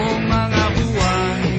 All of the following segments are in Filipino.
buong mga buwan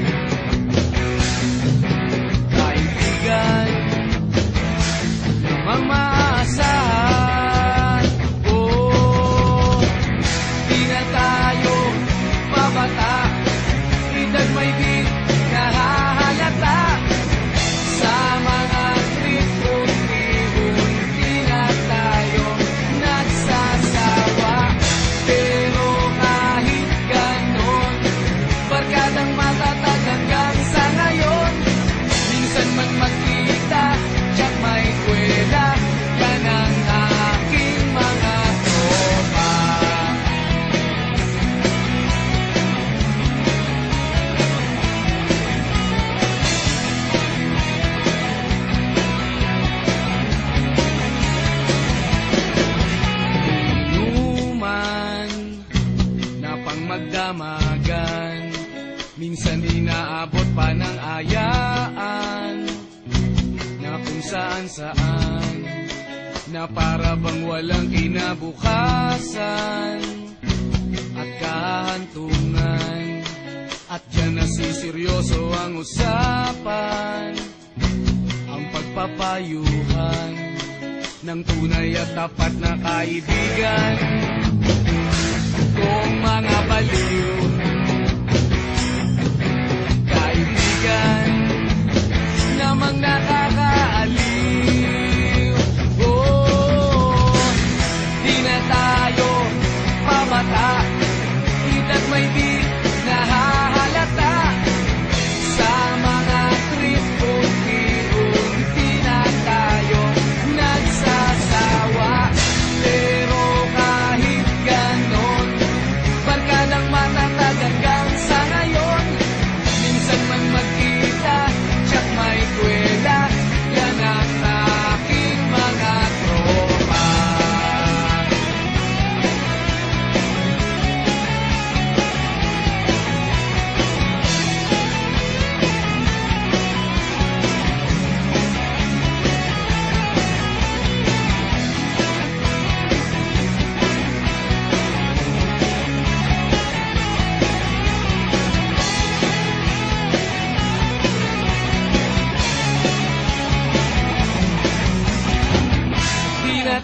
saan saan Na para bang walang kinabukasan. At kahantungan At dyan na siseryoso ang usapan. Ang pagpapayuhan Ng tunay at tapat na kaibigan. Kung mga baliw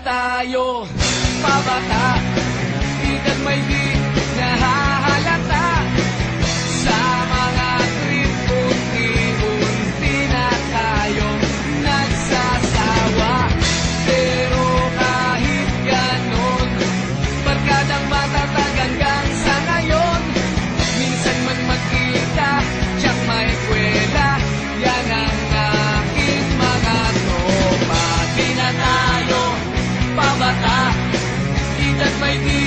tayo pabata. Bigat may bigat might need